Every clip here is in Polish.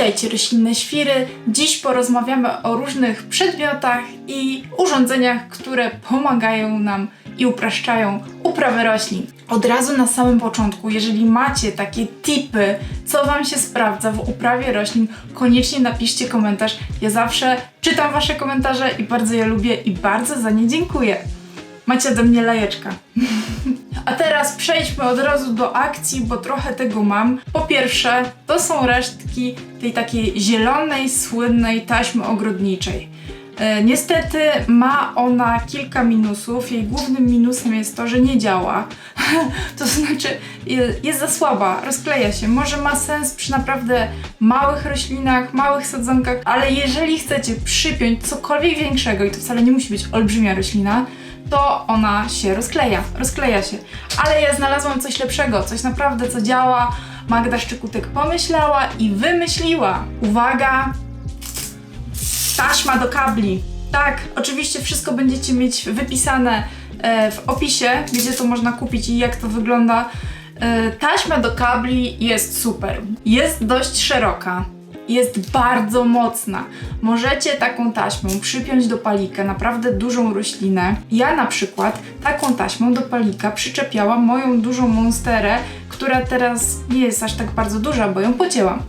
Witajcie roślinne świry. Dziś porozmawiamy o różnych przedmiotach i urządzeniach, które pomagają nam i upraszczają uprawę roślin. Od razu na samym początku, jeżeli macie takie tipy, co Wam się sprawdza w uprawie roślin, koniecznie napiszcie komentarz. Ja zawsze czytam Wasze komentarze i bardzo je lubię i bardzo za nie dziękuję. Macie ode mnie lajeczka. A teraz przejdźmy od razu do akcji, bo trochę tego mam. Po pierwsze, to są resztki tej takiej zielonej, słynnej taśmy ogrodniczej. E, niestety ma ona kilka minusów. Jej głównym minusem jest to, że nie działa. to znaczy je- jest za słaba, rozkleja się. Może ma sens przy naprawdę małych roślinach, małych sadzonkach, ale jeżeli chcecie przypiąć cokolwiek większego, i to wcale nie musi być olbrzymia roślina, to ona się rozkleja, rozkleja się. Ale ja znalazłam coś lepszego, coś naprawdę co działa. Magda Szczekutek pomyślała i wymyśliła. Uwaga, taśma do kabli. Tak, oczywiście wszystko będziecie mieć wypisane e, w opisie, gdzie to można kupić i jak to wygląda. E, taśma do kabli jest super. Jest dość szeroka. Jest bardzo mocna. Możecie taką taśmą przypiąć do palika naprawdę dużą roślinę. Ja na przykład taką taśmą do palika przyczepiałam moją dużą monsterę, która teraz nie jest aż tak bardzo duża, bo ją pocięłam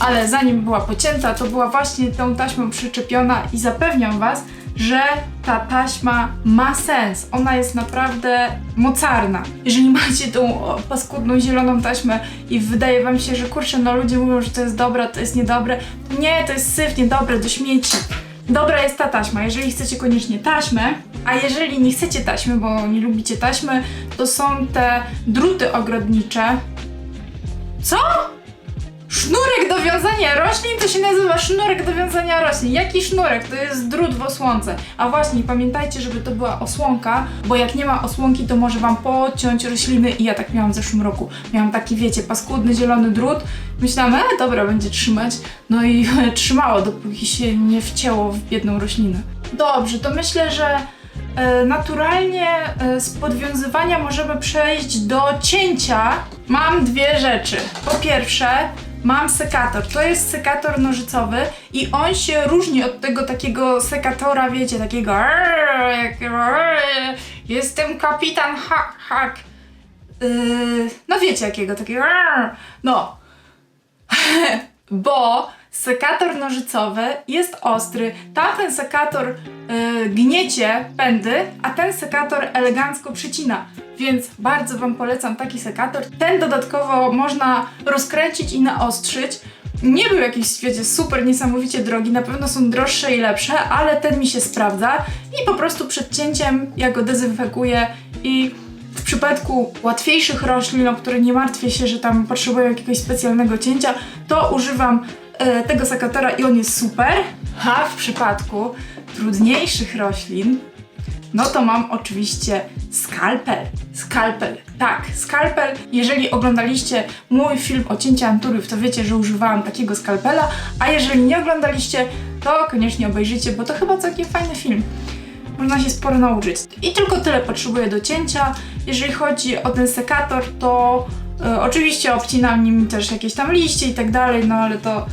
ale zanim była pocięta, to była właśnie tą taśmą przyczepiona i zapewniam Was, że ta taśma ma sens. Ona jest naprawdę mocarna. Jeżeli macie tą paskudną zieloną taśmę i wydaje Wam się, że kurczę, no ludzie mówią, że to jest dobre, to jest niedobre, nie, to jest syf, niedobre, do śmieci. Dobra jest ta taśma, jeżeli chcecie koniecznie taśmę, a jeżeli nie chcecie taśmy, bo nie lubicie taśmy, to są te druty ogrodnicze. Co? Sznurek do wiązania roślin to się nazywa sznurek do wiązania roślin. Jaki sznurek? To jest drut w osłonce. A właśnie, pamiętajcie, żeby to była osłonka, bo jak nie ma osłonki, to może wam pociąć rośliny i ja tak miałam w zeszłym roku. Miałam taki, wiecie, paskudny zielony drut. Myślałam, e, dobra, będzie trzymać. No i trzymało, dopóki się nie wcięło w biedną roślinę. Dobrze, to myślę, że e, naturalnie e, z podwiązywania możemy przejść do cięcia. Mam dwie rzeczy. Po pierwsze, mam sekator. To jest sekator nożycowy i on się różni od tego takiego sekatora, wiecie, takiego jestem kapitan Hack. Hack. Yy, no wiecie jakiego, takiego no. Bo sekator nożycowy jest ostry. Tamten sekator yy, gniecie pędy, a ten sekator elegancko przycina. Więc bardzo Wam polecam taki sekator. Ten dodatkowo można rozkręcić i naostrzyć. Nie był jakiś, wiecie, super niesamowicie drogi, na pewno są droższe i lepsze, ale ten mi się sprawdza i po prostu przed cięciem ja go dezynfekuję i w przypadku łatwiejszych roślin, o które nie martwię się, że tam potrzebują jakiegoś specjalnego cięcia, to używam e, tego sekatora i on jest super. A w przypadku trudniejszych roślin, no to mam oczywiście skalpel. Skalpel, tak, skalpel. Jeżeli oglądaliście mój film o cięciu anturów, to wiecie, że używałam takiego skalpela, a jeżeli nie oglądaliście, to koniecznie obejrzyjcie, bo to chyba całkiem fajny film. Można się sporo nauczyć. I tylko tyle potrzebuję do cięcia. Jeżeli chodzi o ten sekator, to e, oczywiście obcinam nim też jakieś tam liście i tak dalej, no ale to,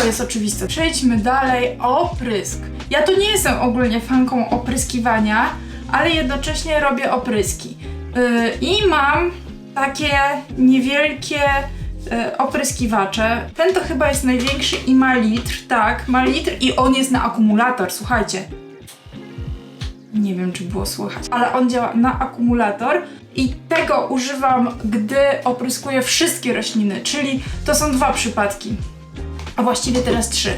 to jest oczywiste. Przejdźmy dalej. Oprysk. Ja tu nie jestem ogólnie fanką opryskiwania, ale jednocześnie robię opryski. Yy, I mam takie niewielkie yy, opryskiwacze. Ten to chyba jest największy i ma litr, tak, ma litr i on jest na akumulator, słuchajcie. Nie wiem, czy było słychać, ale on działa na akumulator i tego używam, gdy opryskuję wszystkie rośliny, czyli to są dwa przypadki, a właściwie teraz trzy.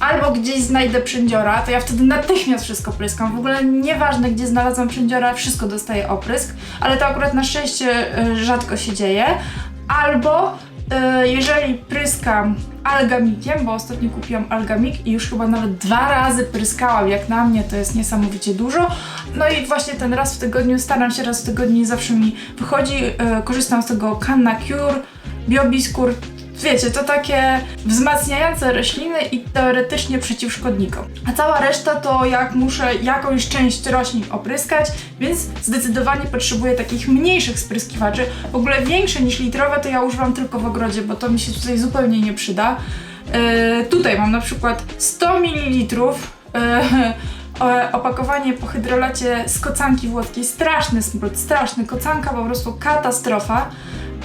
Albo gdzieś znajdę przędziora, to ja wtedy natychmiast wszystko pryskam. W ogóle nieważne, gdzie znalazłam przędziora, wszystko dostaje oprysk, ale to akurat na szczęście y, rzadko się dzieje. Albo y, jeżeli pryskam algamikiem, bo ostatnio kupiłam algamik i już chyba nawet dwa razy pryskałam, jak na mnie to jest niesamowicie dużo. No i właśnie ten raz w tygodniu, staram się raz w tygodniu, zawsze mi wychodzi. Y, korzystam z tego Canna Cure, Biobiskur, Wiecie, to takie wzmacniające rośliny i teoretycznie przeciw szkodnikom. A cała reszta to jak muszę jakąś część roślin opryskać, więc zdecydowanie potrzebuję takich mniejszych spryskiwaczy. W ogóle większe niż litrowe to ja używam tylko w ogrodzie, bo to mi się tutaj zupełnie nie przyda. E, tutaj mam na przykład 100 ml e, opakowanie po hydrolacie z kocanki włoskiej. Straszny smród, straszny. Kocanka po prostu katastrofa.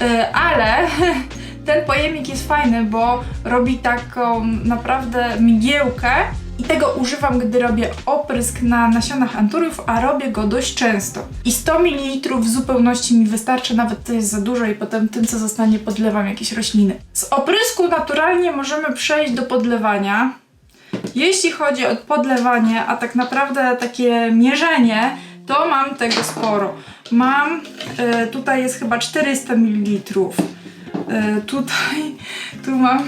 E, ale ten pojemnik jest fajny, bo robi taką naprawdę mgiełkę i tego używam, gdy robię oprysk na nasionach anturiów, a robię go dość często. I 100 ml w zupełności mi wystarczy, nawet to jest za dużo i potem tym, co zostanie, podlewam jakieś rośliny. Z oprysku naturalnie możemy przejść do podlewania. Jeśli chodzi o podlewanie, a tak naprawdę takie mierzenie, to mam tego sporo. Mam, y, tutaj jest chyba 400 ml. Y, tutaj, tu mam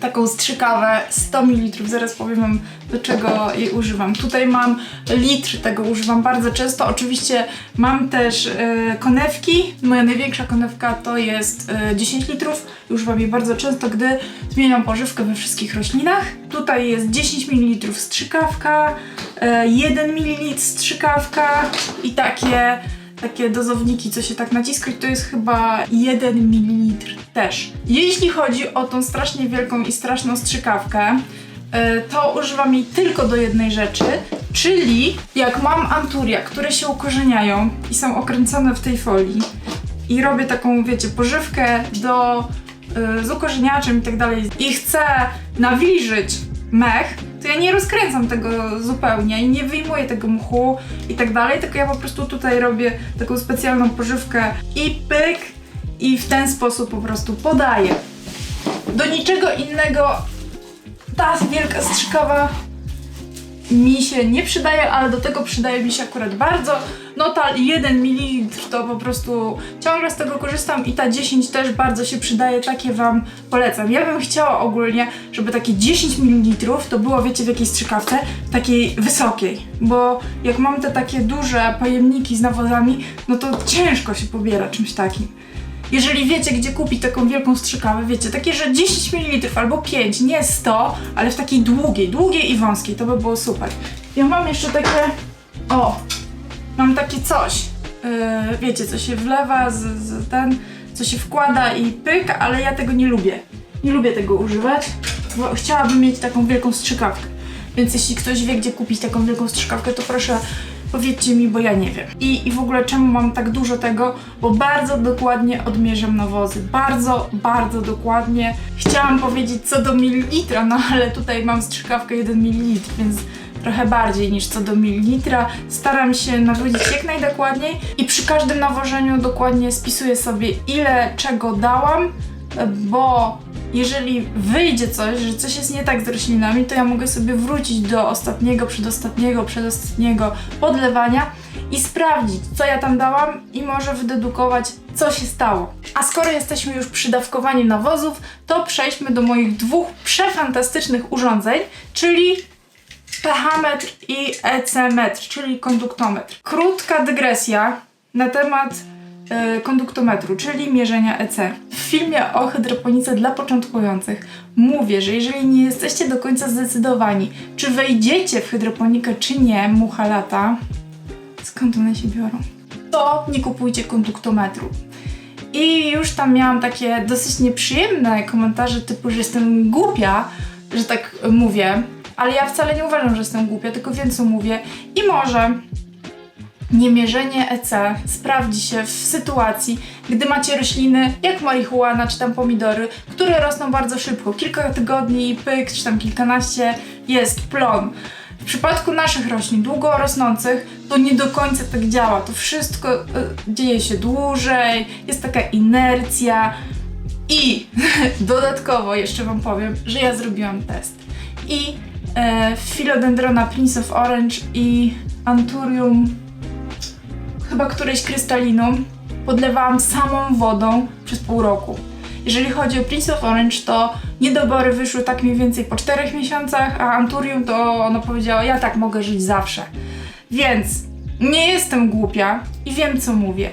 taką strzykawę 100 ml. Zaraz powiem wam do czego jej używam. Tutaj mam litr, tego używam bardzo często. Oczywiście mam też e, konewki. Moja największa konewka to jest e, 10 litrów. Używam jej bardzo często, gdy zmieniam pożywkę we wszystkich roślinach. Tutaj jest 10 ml strzykawka, e, 1 ml strzykawka i takie takie dozowniki, co się tak naciska i to jest chyba 1 ml też. Jeśli chodzi o tą strasznie wielką i straszną strzykawkę, e, to używam jej tylko do jednej rzeczy, czyli jak mam anturia, które się ukorzeniają i są okręcone w tej folii i robię taką, wiecie, pożywkę do y, z ukorzeniaczem i tak dalej i chcę nawilżyć mech, to ja nie rozkręcam tego zupełnie i nie wyjmuję tego mchu i tak dalej, tylko ja po prostu tutaj robię taką specjalną pożywkę i pyk i w ten sposób po prostu podaję. Do niczego innego ta wielka strzykawa mi się nie przydaje, ale do tego przydaje mi się akurat bardzo. No ta 1 ml to po prostu ciągle z tego korzystam i ta 10 też bardzo się przydaje, takie Wam polecam. Ja bym chciała ogólnie, żeby takie 10 ml to było, wiecie, w jakiej strzykawce? Takiej wysokiej, bo jak mam te takie duże pojemniki z nawozami, no to ciężko się pobiera czymś takim. Jeżeli wiecie, gdzie kupić taką wielką strzykawę, wiecie, takie, że 10 ml albo 5, nie 100, ale w takiej długiej, długiej i wąskiej, to by było super. Ja mam jeszcze takie, o, mam takie coś, yy, wiecie, co się wlewa, z, z ten, co się wkłada i pyk, ale ja tego nie lubię. Nie lubię tego używać, bo chciałabym mieć taką wielką strzykawkę. Więc jeśli ktoś wie, gdzie kupić taką wielką strzykawkę, to proszę Powiedzcie mi, bo ja nie wiem. I, I w ogóle czemu mam tak dużo tego? Bo bardzo dokładnie odmierzam nawozy. Bardzo, bardzo dokładnie. Chciałam powiedzieć co do mililitra, no ale tutaj mam strzykawkę 1 ml, więc trochę bardziej niż co do mililitra. Staram się nawozić jak najdokładniej i przy każdym nawożeniu dokładnie spisuję sobie ile czego dałam, bo jeżeli wyjdzie coś, że coś jest nie tak z roślinami, to ja mogę sobie wrócić do ostatniego, przedostatniego, przedostatniego podlewania i sprawdzić, co ja tam dałam i może wydedukować, co się stało. A skoro jesteśmy już przy dawkowaniu nawozów, to przejdźmy do moich dwóch przefantastycznych urządzeń, czyli pH-metr i EC-metr, czyli konduktometr. Krótka dygresja na temat E, konduktometru, czyli mierzenia EC. W filmie o hydroponice dla początkujących mówię, że jeżeli nie jesteście do końca zdecydowani, czy wejdziecie w hydroponikę, czy nie, mucha lata, skąd one się biorą, to nie kupujcie konduktometru. I już tam miałam takie dosyć nieprzyjemne komentarze typu, że jestem głupia, że tak mówię, ale ja wcale nie uważam, że jestem głupia, tylko wiem co mówię i może Niemierzenie EC sprawdzi się w sytuacji, gdy macie rośliny jak marihuana czy tam pomidory, które rosną bardzo szybko. Kilka tygodni, pyk, czy tam kilkanaście jest plon. W przypadku naszych roślin długo rosnących to nie do końca tak działa. To wszystko y, dzieje się dłużej, jest taka inercja. I dodatkowo jeszcze Wam powiem, że ja zrobiłam test. I e, Philodendrona Prince of Orange i Anturium chyba którejś krystaliną podlewałam samą wodą przez pół roku. Jeżeli chodzi o Prince of Orange, to niedobory wyszły tak mniej więcej po 4 miesiącach, a Anturium to ona powiedziała, ja tak mogę żyć zawsze. Więc nie jestem głupia i wiem co mówię.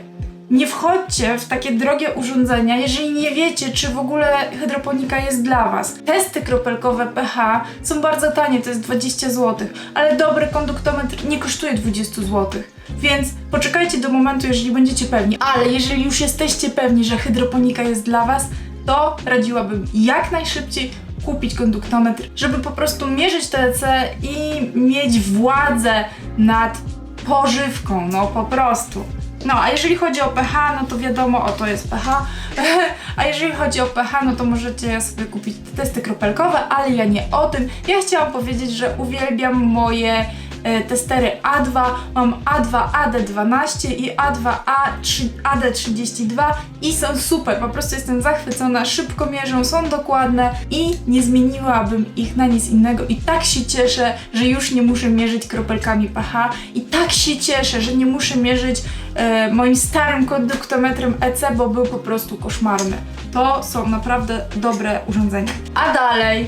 Nie wchodźcie w takie drogie urządzenia, jeżeli nie wiecie, czy w ogóle hydroponika jest dla Was. Testy kropelkowe pH są bardzo tanie, to jest 20 zł, ale dobry konduktometr nie kosztuje 20 zł. Więc poczekajcie do momentu, jeżeli będziecie pewni. Ale jeżeli już jesteście pewni, że hydroponika jest dla Was, to radziłabym jak najszybciej kupić konduktometr, żeby po prostu mierzyć TEC i mieć władzę nad pożywką, no po prostu. No, a jeżeli chodzi o pH, no to wiadomo, o to jest pH. A jeżeli chodzi o pH, no to możecie sobie kupić testy kropelkowe, ale ja nie o tym. Ja chciałam powiedzieć, że uwielbiam moje testery A2. Mam A2 AD12 i A2 A3, AD32 i są super. Po prostu jestem zachwycona, szybko mierzą, są dokładne i nie zmieniłabym ich na nic innego. I tak się cieszę, że już nie muszę mierzyć kropelkami pH. I tak się cieszę, że nie muszę mierzyć e, moim starym konduktometrem EC, bo był po prostu koszmarny. To są naprawdę dobre urządzenia. A dalej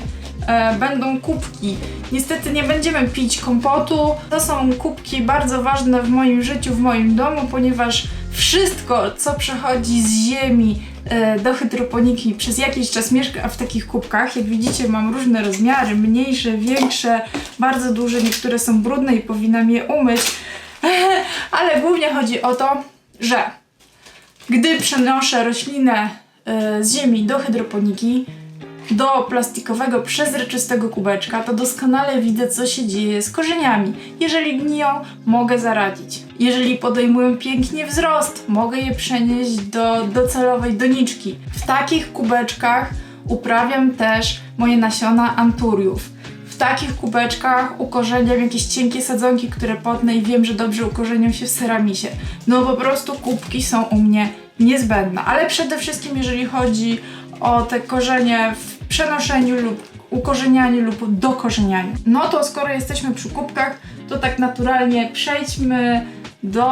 e, będą kubki. Niestety nie będziemy pić kompotu. To są kubki bardzo ważne w moim życiu, w moim domu, ponieważ wszystko, co przechodzi z ziemi e, do hydroponiki przez jakiś czas mieszka w takich kubkach. Jak widzicie, mam różne rozmiary, mniejsze, większe, bardzo duże, niektóre są brudne i powinnam je umyć. Ale głównie chodzi o to, że gdy przenoszę roślinę e, z ziemi do hydroponiki, do plastikowego, przezroczystego kubeczka, to doskonale widzę, co się dzieje z korzeniami. Jeżeli gniją, mogę zaradzić. Jeżeli podejmują pięknie wzrost, mogę je przenieść do docelowej doniczki. W takich kubeczkach uprawiam też moje nasiona anturiów. W takich kubeczkach ukorzeniam jakieś cienkie sadzonki, które potnę i wiem, że dobrze ukorzenią się w ceramisie. No po prostu kubki są u mnie niezbędne. Ale przede wszystkim, jeżeli chodzi o te korzenie w przenoszeniu lub ukorzenianiu lub dokorzenianiu. No to skoro jesteśmy przy kubkach, to tak naturalnie przejdźmy do,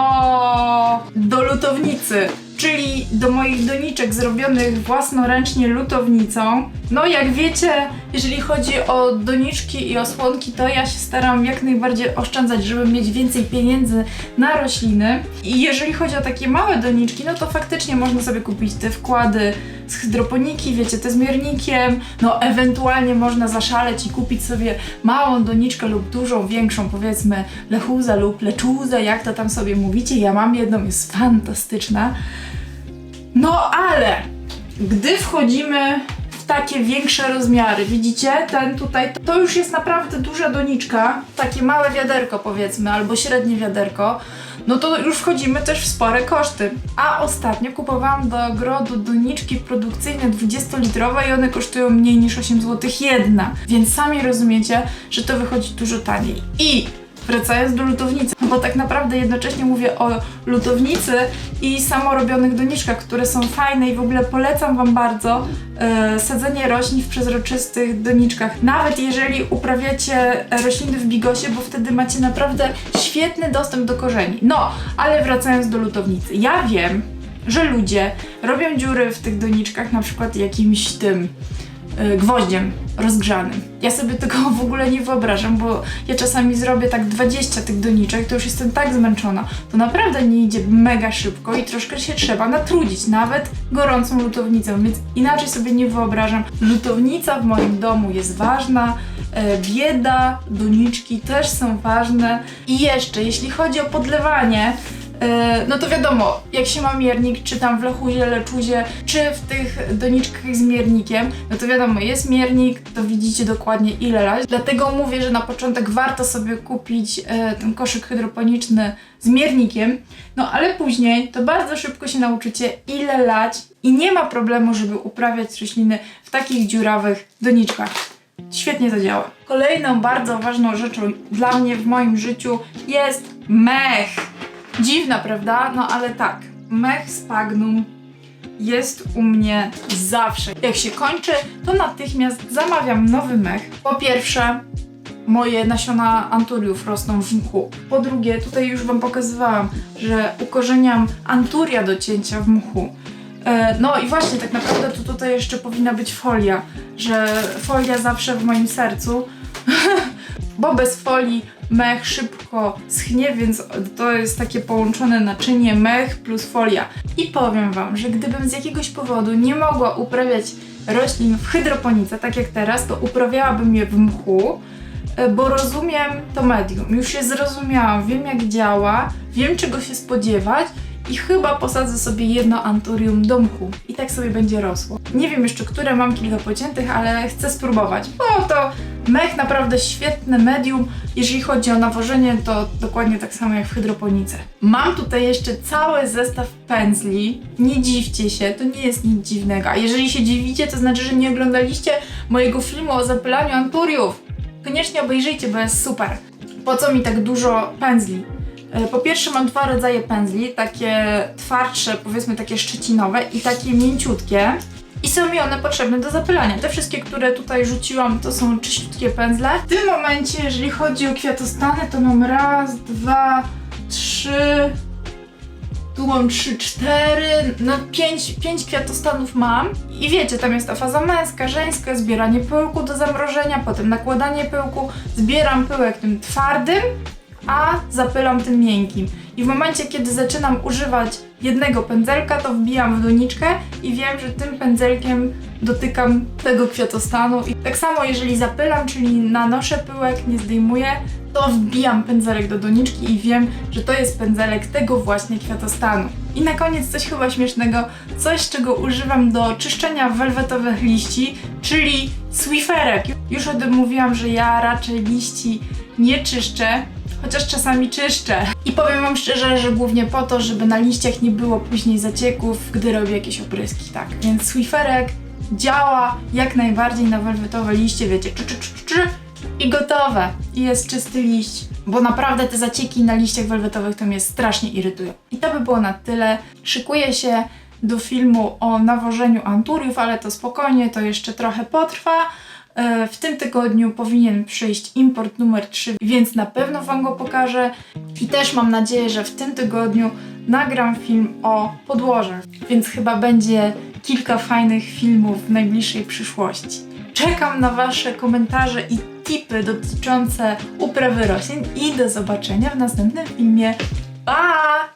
do lutownicy, czyli do moich doniczek zrobionych własnoręcznie lutownicą. No jak wiecie, jeżeli chodzi o doniczki i osłonki, to ja się staram jak najbardziej oszczędzać, żeby mieć więcej pieniędzy na rośliny. I jeżeli chodzi o takie małe doniczki, no to faktycznie można sobie kupić te wkłady z hydroponiki, wiecie, te z miernikiem, no ewentualnie można zaszaleć i kupić sobie małą doniczkę lub dużą, większą, powiedzmy lechuza lub leczuza, jak to tam sobie mówicie. Ja mam jedną, jest fantastyczna. No ale gdy wchodzimy w takie większe rozmiary, widzicie, ten tutaj, to już jest naprawdę duża doniczka, takie małe wiaderko powiedzmy, albo średnie wiaderko, no to już wchodzimy też w spore koszty. A ostatnio kupowałam do ogrodu doniczki produkcyjne 20-litrowe i one kosztują mniej niż 8 zł jedna, więc sami rozumiecie, że to wychodzi dużo taniej. I wracając do lutownicy, bo tak naprawdę jednocześnie mówię o lutownicy i samorobionych doniczkach, które są fajne i w ogóle polecam Wam bardzo e, sadzenie roślin w przezroczystych doniczkach. Nawet jeżeli uprawiacie rośliny w bigosie, bo wtedy macie naprawdę świetny dostęp do korzeni. No, ale wracając do lutownicy. Ja wiem, że ludzie robią dziury w tych doniczkach na przykład jakimś tym gwoździem rozgrzanym. Ja sobie tego w ogóle nie wyobrażam, bo ja czasami zrobię tak 20 tych doniczek, to już jestem tak zmęczona. To naprawdę nie idzie mega szybko i troszkę się trzeba natrudzić, nawet gorącą lutownicą, więc inaczej sobie nie wyobrażam. Lutownica w moim domu jest ważna, e, bieda, doniczki też są ważne. I jeszcze, jeśli chodzi o podlewanie, E, No to wiadomo, jak się ma miernik, czy tam w lechuzie, leczuzie, czy w tych doniczkach z miernikiem, no to wiadomo, jest miernik, to widzicie dokładnie ile lać. Dlatego mówię, że na początek warto sobie kupić e, ten koszyk hydroponiczny z miernikiem, no ale później to bardzo szybko się nauczycie ile lać i nie ma problemu, żeby uprawiać rośliny w takich dziurawych doniczkach. Świetnie to działa. Kolejną bardzo ważną rzeczą dla mnie w moim życiu jest mech. Dziwna, prawda? No ale tak, mech spagnum jest u mnie zawsze. Jak się kończy, to natychmiast zamawiam nowy mech. Po pierwsze, moje nasiona anturiów rosną w mchu. Po drugie, tutaj już Wam pokazywałam, że ukorzeniam anturia do cięcia w mchu. E, No i właśnie, tak naprawdę to tutaj jeszcze powinna być folia, że folia zawsze w moim sercu, bo bez folii mech szybko schnie, więc to jest takie połączone naczynie mech plus folia. I powiem Wam, że gdybym z jakiegoś powodu nie mogła uprawiać roślin w hydroponice, tak jak teraz, to uprawiałabym je w mchu, e, bo rozumiem to medium, już je zrozumiałam, wiem jak działa, wiem czego się spodziewać i chyba posadzę sobie jedno anturium domku i tak sobie będzie rosło. Nie wiem jeszcze, które mam kilka pociętych, ale chcę spróbować, bo to mech naprawdę świetne medium. Jeżeli chodzi o nawożenie, to dokładnie tak samo jak w hydroponice. Mam tutaj jeszcze cały zestaw pędzli. Nie dziwcie się, to nie jest nic dziwnego. A jeżeli się dziwicie, to znaczy, że nie oglądaliście mojego filmu o zapylaniu anturiów. Koniecznie obejrzyjcie, bo jest super. Po co mi tak dużo pędzli? E, Po pierwsze mam dwa rodzaje pędzli, takie twardsze, powiedzmy takie szczecinowe i takie mięciutkie. I są mi one potrzebne do zapylania. Te wszystkie, które tutaj rzuciłam, to są czyściutkie pędzle. W tym momencie, jeżeli chodzi o kwiatostany, to mam raz, dwa, trzy, tu mam trzy, cztery, no pięć, pięć kwiatostanów mam. I wiecie, tam jest ta faza męska, żeńska, zbieranie pyłku do zamrożenia, potem nakładanie pyłku, zbieram pyłek tym twardym, a zapylam tym miękkim. I w momencie, kiedy zaczynam używać jednego pędzelka, to wbijam w doniczkę i wiem, że tym pędzelkiem dotykam tego kwiatostanu. I tak samo, jeżeli zapylam, czyli nanoszę pyłek, nie zdejmuję, to wbijam pędzelek do doniczki i wiem, że to jest pędzelek tego właśnie kwiatostanu. I na koniec coś chyba śmiesznego, coś czego używam do czyszczenia welwetowych liści, czyli Swifferek. Już o tym mówiłam, że ja raczej liści nie czyszczę, chociaż czasami czyszczę. I powiem wam szczerze, że głównie po to, żeby na liściach nie było później zacieków, gdy robię jakieś opryski, tak. Więc Swifferek działa jak najbardziej na welwetowe liście, wiecie, czy, czy, czy, czy, i gotowe. I jest czysty liść. Bo naprawdę te zacieki na liściach welwetowych to mnie strasznie irytują. I to by było na tyle. Szykuję się do filmu o nawożeniu anturiów, ale to spokojnie, to jeszcze trochę potrwa. E, W tym tygodniu powinien przyjść import numer 3, więc na pewno Wam go pokażę. I też mam nadzieję, że w tym tygodniu nagram film o podłożach, więc chyba będzie kilka fajnych filmów w najbliższej przyszłości. Czekam na Wasze komentarze i tipy dotyczące uprawy roślin i do zobaczenia w następnym filmie. Pa!